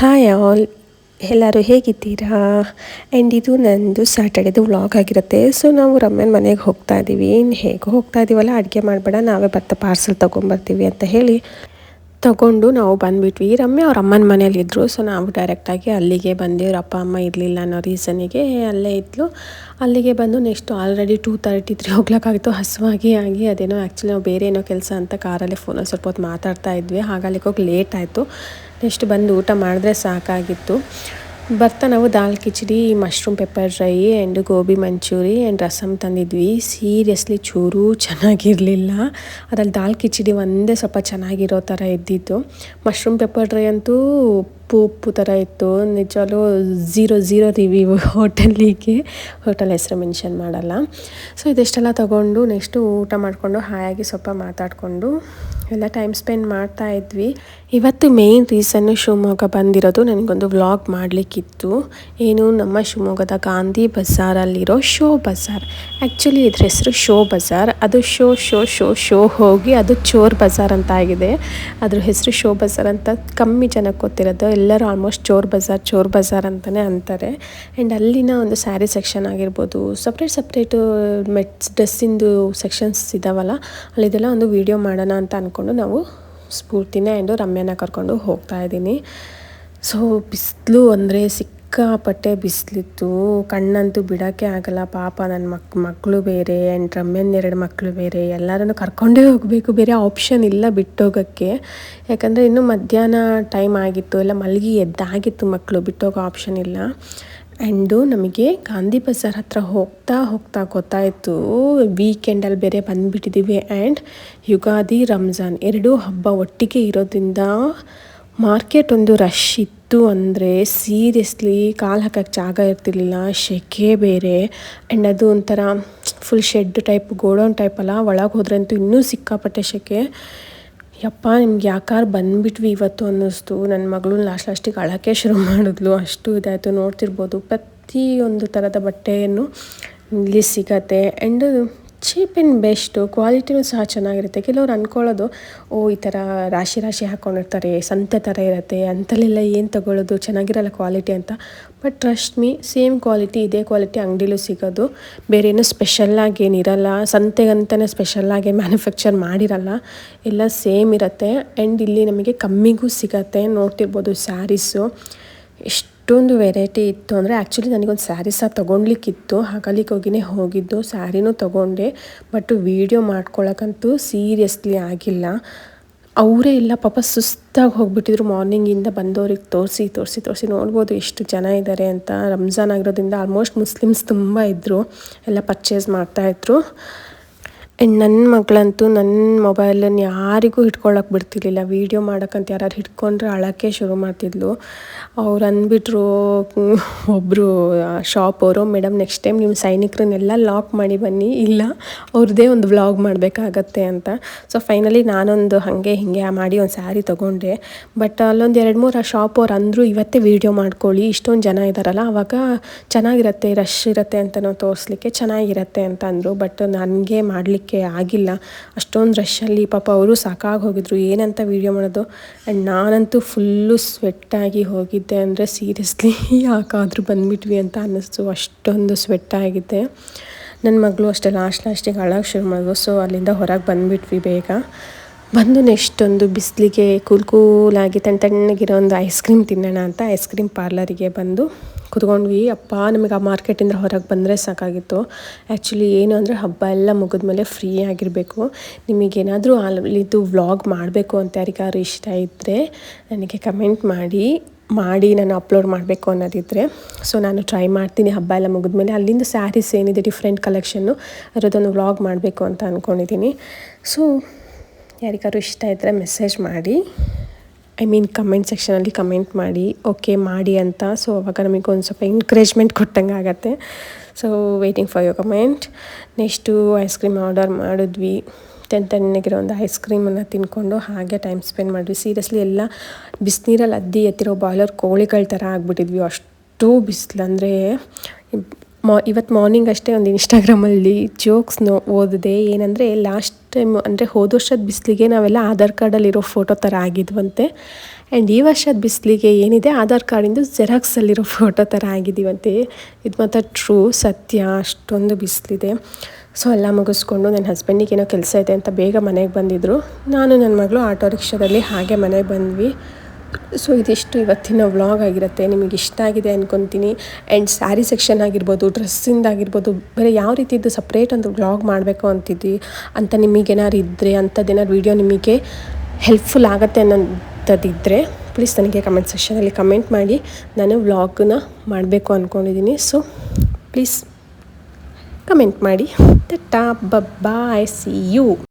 Hi all. ಎಲ್ಲರೂ ಹೇಗಿದ್ದೀರಾ? And ಇದು ನಂದು ಸ್ಯಾಟರ್ಡೇದು ವ್ಲಾಗ್ ಆಗಿರುತ್ತೆ. ಸೊ ನಾವು ರಮ್ಯನ ಮನೆಗೆ ಹೋಗ್ತಾ ಇದ್ದೀವಿ ಇನ್ನು ಹೇಗೆ ಹೋಗ್ತಾ ಇದ್ದೀವಲ್ಲ ಅಡುಗೆ ಮಾಡಬೇಡ, ನಾವೇ ಭತ್ತ ಪಾರ್ಸಲ್ ತೊಗೊಂಬರ್ತೀವಿ ಅಂತ ಹೇಳಿ ತಗೊಂಡು ನಾವು ಬಂದುಬಿಟ್ವಿ. ರಮ್ಯ ಅವ್ರ ಅಮ್ಮನ ಮನೇಲಿದ್ದರು ಸೊ ನಾವು ಡೈರೆಕ್ಟಾಗಿ ಅಲ್ಲಿಗೆ ಬಂದೇವ್ರ ಅಪ್ಪ, ಅಮ್ಮ ಇರಲಿಲ್ಲ ಅನ್ನೋ ರೀಸನಿಗೆ ಅಲ್ಲೇ ಇದ್ಲು. ಅಲ್ಲಿಗೆ ಬಂದು next already two thirty three ಹೋಗ್ಲಿಕ್ಕಾಗಿತ್ತು ಹಸುವಾಗಿ ಆಗಿ ಅದೇನೋ ಆ್ಯಕ್ಚುಲಿ ನಾವು ಬೇರೆ ಏನೋ ಕೆಲಸ ಅಂತ ಕಾರಲ್ಲೇ ಫೋನಲ್ಲಿ ಸ್ವಲ್ಪ ಹೊತ್ತು ಮಾತಾಡ್ತಾ ಇದ್ವಿ. ಹಾಗಾಗಿ ಹೋಗಿ ಲೇಟ್ ಆಯಿತು. ನೆಕ್ಸ್ಟ್ ಬಂದು ಊಟ ಮಾಡಿದ್ರೆ ಸಾಕಾಗಿತ್ತು. ಬರ್ತಾ ನಾವು dal khichdi, mushroom pepper fry and gobi manchurian and rasam ತಂದಿದ್ವಿ. Seriously ಚೂರು ಚೆನ್ನಾಗಿರಲಿಲ್ಲ. ಅದ್ರಲ್ಲಿ ದಾಲ್ ಕಿಚಡಿ ಒಂದೇ ಸ್ವಲ್ಪ ಚೆನ್ನಾಗಿರೋ ಥರ ಇದ್ದಿತ್ತು. ಮಶ್ರೂಮ್ ಪೆಪ್ಪರ್ ಡ್ರೈ ಅಂತೂ ಉಪ್ಪು ಉಪ್ಪು ಥರ ಇತ್ತು. ನಿಜವಾಗ್ಲೂ ಝೀರೋ ಝೀರೋ ರಿವ್ಯೂ ಹೋಟೆಲಿಗೆ ಹೋಟೆಲ್ ಹೆಸರು ಮೆನ್ಷನ್ ಮಾಡಲ್ಲ. ಸೊ ಇದಿಷ್ಟೆಲ್ಲ ತೊಗೊಂಡು ನೆಕ್ಸ್ಟು ಊಟ ಮಾಡಿಕೊಂಡು ಹಾಯಾಗಿ ಸ್ವಲ್ಪ ಮಾತಾಡಿಕೊಂಡು ಎಲ್ಲ ಟೈಮ್ ಸ್ಪೆಂಡ್ ಮಾಡ್ತಾ ಇದ್ವಿ. ಇವತ್ತು ಮೇಯ್ನ್ ರೀಸನ್ನು ಶಿವಮೊಗ್ಗ ಬಂದಿರೋದು ನನಗೊಂದು ವ್ಲಾಗ್ ಮಾಡಲಿಕ್ಕಿತ್ತು. ಏನು ನಮ್ಮ ಶಿವಮೊಗ್ಗದ ಗಾಂಧಿ ಬಜಾರಲ್ಲಿರೋ ಶೋ ಬಜಾರ್. ಆ್ಯಕ್ಚುಲಿ ಇದ್ರ ಹೆಸರು ಶೋ ಬಜಾರ್. ಅದು ಶೋ ಶೋ ಶೋ ಶೋ ಹೋಗಿ ಅದು ಚೋರ್ ಬಜಾರ್ ಅಂತ ಆಗಿದೆ. ಅದ್ರ ಹೆಸರು ಶೋ ಬಜಾರ್ ಅಂತ ಕಮ್ಮಿ ಜನಕ್ಕೆ ಗೊತ್ತಿರೋದು. ಎಲ್ಲರೂ ಆಲ್ಮೋಸ್ಟ್ ಚೋರ್ ಬಜಾರ್ ಚೋರ್ ಬಜಾರ್ ಅಂತಲೇ ಅಂತಾರೆ. ಆ್ಯಂಡ್ ಅಲ್ಲಿನ ಒಂದು ಸ್ಯಾರಿ ಸೆಕ್ಷನ್ ಆಗಿರ್ಬೋದು ಸಪ್ರೇಟ್ ಸಪ್ರೇಟು ಮೆಟ್ಸ್ ಡ್ರೆಸ್ಸಿಂದು ಸೆಕ್ಷನ್ಸ್ ಇದ್ದಾವಲ್ಲ ಅಲ್ಲಿದೆಲ್ಲ ಒಂದು ವೀಡಿಯೋ ಮಾಡೋಣ ಅಂತ ಅಂದ್ಕೊಂಡು ನಾವು ಸ್ಫೂರ್ತಿನೇ ಆ್ಯಂಡು ರಮ್ಯನ ಕರ್ಕೊಂಡು ಹೋಗ್ತಾ ಇದ್ದೀನಿ. ಸೊ ಬಿಸಿಲು ಅಂದರೆ ಸಿಕ್ಕಾಪಟ್ಟೆ ಬಿಸಿಲಿತ್ತು. ಕಣ್ಣಂತೂ ಬಿಡೋಕ್ಕೆ ಆಗಲ್ಲ. ಪಾಪ ನನ್ನ ಮಕ್ ಮಕ್ಕಳು ಬೇರೆ ಆ್ಯಂಡ್ ರಮ್ಯನ ಎರಡು ಮಕ್ಕಳು ಬೇರೆ, ಎಲ್ಲರನ್ನು ಕರ್ಕೊಂಡೇ ಹೋಗಬೇಕು. ಬೇರೆ ಆಪ್ಷನ್ ಇಲ್ಲ ಬಿಟ್ಟೋಗೋಕ್ಕೆ. ಯಾಕಂದರೆ ಇನ್ನೂ ಮಧ್ಯಾಹ್ನ ಟೈಮ್ ಆಗಿತ್ತು. ಎಲ್ಲ ಮಲಗಿ ಎದ್ದಾಗಿತ್ತು ಮಕ್ಕಳು ಬಿಟ್ಟೋಗೋ ಆಪ್ಷನ್ ಇಲ್ಲ. ಆ್ಯಂಡು ನಮಗೆ ಗಾಂಧಿ ಬಜಾರ್ ಹತ್ರ ಹೋಗ್ತಾ ಹೋಗ್ತಾ ಗೊತ್ತಾಯಿತು. ವೀಕೆಂಡಲ್ಲಿ ಬೇರೆ ಬಂದುಬಿಟ್ಟಿದ್ದೀವಿ ಆ್ಯಂಡ್ ಯುಗಾದಿ, ರಂಜಾನ್ ಎರಡೂ ಹಬ್ಬ ಒಟ್ಟಿಗೆ ಇರೋದ್ರಿಂದ ಮಾರ್ಕೆಟ್ ಒಂದು ರಶ್ ಇತ್ತು. ಅಂದರೆ ಸೀರಿಯಸ್ಲಿ ಕಾಲು ಹಾಕೋಕ್ಕೆ ಜಾಗ ಇರ್ತಿರ್ಲಿಲ್ಲ, ಶೆಕೆ ಬೇರೆ. ಆ್ಯಂಡ್ ಅದು ಒಂಥರ full shed type godown type ಅಲ್ಲ. ಒಳಗೆ ಹೋದ್ರಂತೂ ಇನ್ನೂ ಸಿಕ್ಕಾಪಟ್ಟೆ ಶೆಕೆ. ಯಪ್ಪ, ನಿಮ್ಗೆ ಯಾಕಾರು ಬಂದುಬಿಟ್ವಿ ಇವತ್ತು ಅನ್ನಿಸ್ತು. ನನ್ನ ಮಗಳು ಲಾಸ್ಟ್ ಲಾಸ್ಟಿಗೆ ಅಳೋಕ್ಕೆ ಶುರು ಮಾಡಿದ್ಲು. ಅಷ್ಟು ಇದಾಯಿತು. ನೋಡ್ತಿರ್ಬೋದು. ಪ್ರತಿಯೊಂದು ಥರದ ಬಟ್ಟೆಯನ್ನು ಇಲ್ಲಿ ಸಿಗತ್ತೆ. ಆ್ಯಂಡ್ ಚೀಪ್ ಆ್ಯಂಡ್ ಬೆಸ್ಟು ಕ್ವಾಲಿಟಿನೂ ಸಹ ಚೆನ್ನಾಗಿರುತ್ತೆ. ಕೆಲವ್ರು ಅಂದ್ಕೊಳ್ಳೋದು ಓ, ಈ ಥರ ರಾಶಿ ರಾಶಿ ಹಾಕ್ಕೊಂಡಿರ್ತಾರೆ ಸಂತೆ ಥರ ಇರುತ್ತೆ, ಅಂಥಲ್ಲೆಲ್ಲ ಏನು ತಗೊಳ್ಳೋದು ಚೆನ್ನಾಗಿರಲ್ಲ ಕ್ವಾಲಿಟಿ ಅಂತ. But trust me same quality ಇದೇ ಕ್ವಾಲಿಟಿ ಅಂಗಡಿಲೂ ಸಿಗೋದು. ಬೇರೆ ಏನೂ ಸ್ಪೆಷಲ್ಲಾಗಿ ಏನಿರಲ್ಲ ಸಂತೆಗಂತಲೇ ಸ್ಪೆಷಲ್ಲಾಗಿ ಮ್ಯಾನುಫ್ಯಾಕ್ಚರ್ ಮಾಡಿರಲ್ಲ, ಎಲ್ಲ ಸೇಮ್ ಇರುತ್ತೆ. ಆ್ಯಂಡ್ ಇಲ್ಲಿ ನಮಗೆ ಕಮ್ಮಿಗೂ ಸಿಗತ್ತೆ, ನೋಡ್ತಿರ್ಬೋದು ಸ್ಯಾರೀಸು ಎಷ್ಟೊಂದು ವೆರೈಟಿ ಇತ್ತು ಅಂದರೆ ಆ್ಯಕ್ಚುಲಿ ನನಗೊಂದು ಸ್ಯಾರಿ ಸಹ ತೊಗೊಳ್ಲಿಕ್ಕಿತ್ತು ಹಾಗಲಿಕ್ಕೆ ಹೋಗಿನೇ ಹೋಗಿದ್ದು. ಸ್ಯಾರಿನೂ ತೊಗೊಂಡೆ. ಬಟ್ ವೀಡಿಯೋ ಮಾಡ್ಕೊಳಕ್ಕಂತೂ ಸೀರಿಯಸ್ಲಿ ಆಗಿಲ್ಲ. ಅವರೇ ಇಲ್ಲ. ಪಾಪ ಸುಸ್ತಾಗಿ ಹೋಗಿಬಿಟ್ಟಿದ್ರು. ಮಾರ್ನಿಂಗಿಂದ ಬಂದವ್ರಿಗೆ ತೋರಿಸಿ ತೋರಿಸಿ ತೋರಿಸಿ ನೋಡ್ಬೋದು ಎಷ್ಟು ಜನ ಇದ್ದಾರೆ ಅಂತ. ರಂಜಾನ್ ಆಗಿರೋದ್ರಿಂದ ಆಲ್ಮೋಸ್ಟ್ ಮುಸ್ಲಿಮ್ಸ್ ತುಂಬ ಇದ್ದರು ಎಲ್ಲ ಪರ್ಚೇಸ್ ಮಾಡ್ತಾಯಿದ್ರು ನನ್ನ ಮಗಳಂತೂ ನನ್ನ ಮೊಬೈಲನ್ನು ಯಾರಿಗೂ ಹಿಡ್ಕೊಳ್ಳೋಕೆ ಬಿಡ್ತಿರ್ಲಿಲ್ಲ. ವೀಡಿಯೋ ಮಾಡೋಕ್ಕಂತ ಯಾರು ಹಿಡ್ಕೊಂಡ್ರೆ ಅಳೋಕ್ಕೆ ಶುರು ಮಾಡ್ತಿದ್ಲು. ಅವ್ರು ಅಂದ್ಬಿಟ್ರು ಒಬ್ಬರು ಶಾಪ್ ಅವರು ಮೇಡಮ್ ನೆಕ್ಸ್ಟ್ ಟೈಮ್ ನಿಮ್ಮ ಸೈನಿಕರನ್ನೆಲ್ಲ ಲಾಕ್ ಮಾಡಿ ಬನ್ನಿ. ಇಲ್ಲ ಅವ್ರದ್ದೇ ಒಂದು ವ್ಲಾಗ್ ಮಾಡಬೇಕಾಗತ್ತೆ ಅಂತ. ಸೊ ಫೈನಲಿ ನಾನೊಂದು ಹಾಗೆ ಹೀಗೆ ಮಾಡಿ ಒಂದು ಸ್ಯಾರಿ ತೊಗೊಂಡೆ. ಬಟ್ ಅಲ್ಲೊಂದು ಎರಡು ಮೂರು ಆ ಶಾಪ್ ಅವ್ರು ಅಂದರು ಇವತ್ತೇ ವೀಡಿಯೋ ಮಾಡ್ಕೊಳ್ಳಿ. ಇಷ್ಟೊಂದು ಜನ ಇದ್ದಾರಲ್ಲ ಆವಾಗ ಚೆನ್ನಾಗಿರುತ್ತೆ ರಶ್ ಇರುತ್ತೆ ಅಂತ ನಾವು ತೋರಿಸ್ಲಿಕ್ಕೆ ಚೆನ್ನಾಗಿರುತ್ತೆ ಅಂತ ಅಂದರು. ಬಟ್ ನನಗೆ ಮಾಡಲಿಕ್ಕೆ ಆಗಿಲ್ಲ. ಅಷ್ಟೊಂದು ರಶ್ಶಲ್ಲಿ ಪಾಪ ಅವರು ಸಾಕಾಗಿ ಹೋಗಿದ್ರು. ಏನಂತ ವೀಡಿಯೋ ಮಾಡೋದು? ಆ್ಯಂಡ್ ನಾನಂತೂ ಫುಲ್ಲು ಸ್ವೆಟ್ಟಾಗಿ ಹೋಗಿದ್ದೆ ಅಂದರೆ ಸೀರಿಯಸ್ಲಿ ಯಾಕಾದರೂ ಬಂದ್ಬಿಟ್ವಿ ಅಂತ ಅನ್ನಿಸ್ತು. ಅಷ್ಟೊಂದು ಸ್ವೆಟ್ಟಾಗಿದ್ದೆ ನನ್ನ ಮಗಳು ಅಷ್ಟೇ ಲಾಸ್ಟ್ ಲಾಸ್ಟಿಗೆ ಅಳಕ್ಕೆ ಶುರು ಮಾಡಿದ್ರು. ಸೊ ಅಲ್ಲಿಂದ ಹೊರಗೆ ಬಂದುಬಿಟ್ವಿ ಬೇಗ. ಬಂದು ನೆಕ್ಸ್ಟ್ ಒಂದು ಬಿಸಿಲಿಗೆ ಕೂಲ್ ಕೂಲಾಗಿ ತಣ್ಣ ತಣ್ಣಗಿರೋ ಒಂದು ಐಸ್ ಕ್ರೀಮ್ ತಿನ್ನೋಣ ಅಂತ ಐಸ್ ಕ್ರೀಮ್ ಪಾರ್ಲರಿಗೆ ಬಂದು ಕುತ್ಕೊಂಡ್ವಿ, ಅಪ್ಪ, ನಮಗೆ ಆ ಮಾರ್ಕೆಟಿಂದ ಹೊರಗೆ ಬಂದರೆ ಸಾಕಾಗಿತ್ತು. ಆ್ಯಕ್ಚುಲಿ ಏನು ಅಂದರೆ ಹಬ್ಬ ಎಲ್ಲ ಮುಗಿದ ಮೇಲೆ ಫ್ರೀ ಆಗಿರಬೇಕು. ನಿಮಗೇನಾದರೂ ಅಲ್ಲಿದ್ದು ವ್ಲಾಗ್ ಮಾಡಬೇಕು ಅಂತ ಯಾರಿಗಾದ್ರು ಇಷ್ಟ ಇದ್ದರೆ ನನಗೆ ಕಮೆಂಟ್ ಮಾಡಿ ಮಾಡಿ ನಾನು ಅಪ್ಲೋಡ್ ಮಾಡಬೇಕು ಅನ್ನೋದಿದ್ದರೆ ಸೊ, ನಾನು ಟ್ರೈ ಮಾಡ್ತೀನಿ ಹಬ್ಬ ಎಲ್ಲ ಮುಗಿದ್ಮೇಲೆ. ಅಲ್ಲಿಂದ ಸ್ಯಾರೀಸ್ ಏನಿದೆ, ಡಿಫ್ರೆಂಟ್ ಕಲೆಕ್ಷನ್ನು ಅದರದ್ದೊಂದು ವ್ಲಾಗ್ ಮಾಡಬೇಕು ಅಂತ ಅಂದ್ಕೊಂಡಿದ್ದೀನಿ ಸೊ, ಯಾರಿಗಾದ್ರು ಇಷ್ಟ ಇದ್ದರೆ ಮೆಸೇಜ್ ಮಾಡಿ. ಐ ಮೀನ್ ಕಮೆಂಟ್ ಸೆಕ್ಷನಲ್ಲಿ ಕಮೆಂಟ್ ಮಾಡಿ ಓಕೆ ಮಾಡಿ ಅಂತ. ಸೊ ಅವಾಗ ನಮಗೆ ಒಂದು ಸ್ವಲ್ಪ ಎನ್ಕರೇಜ್ಮೆಂಟ್ ಕೊಟ್ಟಂಗೆ ಆಗತ್ತೆ. So waiting for your comment next ice cream order ಮಾಡಿದ್ವಿ. ಟೆನ್ ತಣ್ಣಗಿರೋ ಒಂದು ಐಸ್ ಕ್ರೀಮನ್ನು ತಿನ್ಕೊಂಡು ಹಾಗೆ ಟೈಮ್ ಸ್ಪೆಂಡ್ ಮಾಡಿದ್ವಿ. ಸೀರಿಯಸ್ಲಿ ಎಲ್ಲ ಬಿಸಿನೀರಲ್ಲಿ ಅದ್ದಿ ಎತ್ತಿರೋ ಬಾಯ್ಲರ್ ಕೋಳಿಗಳ ಥರ ಆಗಿಬಿಟ್ಟಿದ್ವಿ. ಅಷ್ಟು ಬಿಸಿಲು ಅಂದರೆ ಮಾ ಇವತ್ತು ಮಾರ್ನಿಂಗ್ ಅಷ್ಟೇ ಒಂದು ಇನ್ಸ್ಟಾಗ್ರಾಮಲ್ಲಿ ನೋ, ಓದಿದೆ. ಏನಂದರೆ ಲಾಸ್ಟ್ ಟೈಮ್ ಅಂದರೆ ಹೋದ ವರ್ಷದ ಬಿಸಿಲಿಗೆ ನಾವೆಲ್ಲ ಆಧಾರ್ ಕಾರ್ಡಲ್ಲಿರೋ ಫೋಟೋ ಥರ ಆಗಿದ್ವಂತೆ. ಆ್ಯಂಡ್ ಈ ವರ್ಷದ ಬಿಸಿಲಿಗೆ ಏನಿದೆ? ಆಧಾರ್ ಕಾರ್ಡಿಂದು ಜೆರಾಕ್ಸಲ್ಲಿರೋ ಫೋಟೋ ಥರ ಆಗಿದ್ದೀವಂತೆ ಇದು ಮಾತ್ರ ಟ್ರೂ ಸತ್ಯ, ಅಷ್ಟೊಂದು ಬಿಸಿಲಿದೆ. ಸೊ ಎಲ್ಲ ಮುಗಿಸ್ಕೊಂಡು ನನ್ನ ಹಸ್ಬೆಂಡಿಗೆ ಏನೋ ಕೆಲಸ ಇದೆ ಅಂತ ಬೇಗ ಮನೆಗೆ ಬಂದಿದ್ದರು ನಾನು ನನ್ನ ಮಗಳು ಆಟೋ ರಿಕ್ಷಾದಲ್ಲಿ ಹಾಗೆ ಮನೆಗೆ ಬಂದ್ವಿ. ಸೊ ಇದಿಷ್ಟು ಇವತ್ತಿನ ವ್ಲಾಗ್ ಆಗಿರುತ್ತೆ. ನಿಮಗೆ ಇಷ್ಟ ಆಗಿದೆ ಅಂದ್ಕೊತೀನಿ ಆ್ಯಂಡ್ ಸ್ಯಾರಿ ಸೆಕ್ಷನ್ ಆಗಿರ್ಬೋದು ಡ್ರೆಸ್ಸಿಂದ ಆಗಿರ್ಬೋದು, ಬೇರೆ ಯಾವ ರೀತಿದ್ದು ಸಪ್ರೇಟ್ ಒಂದು ವ್ಲಾಗ್ ಮಾಡಬೇಕು ಅಂತಿದ್ದಿ, ಅಂತ ನಿಮಗೇನಾದ್ರು ಇದ್ದರೆ ಅಂಥದ್ದೇನಾದ್ರು ವೀಡಿಯೋ ನಿಮಗೆ ಹೆಲ್ಪ್ಫುಲ್ ಆಗುತ್ತೆ ಅನ್ನೋಂಥದ್ದಿದ್ದರೆ ಪ್ಲೀಸ್ ನನಗೆ ಕಮೆಂಟ್ ಸೆಕ್ಷನಲ್ಲಿ ಕಮೆಂಟ್ ಮಾಡಿ. ನಾನು ವ್ಲಾಗನ್ನ ಮಾಡಬೇಕು ಅಂದ್ಕೊಂಡಿದ್ದೀನಿ ಸೊ ಪ್ಲೀಸ್ ಕಮೆಂಟ್ ಮಾಡಿ. ಟಾ ಬಾಯ್ ಸಿ ಯು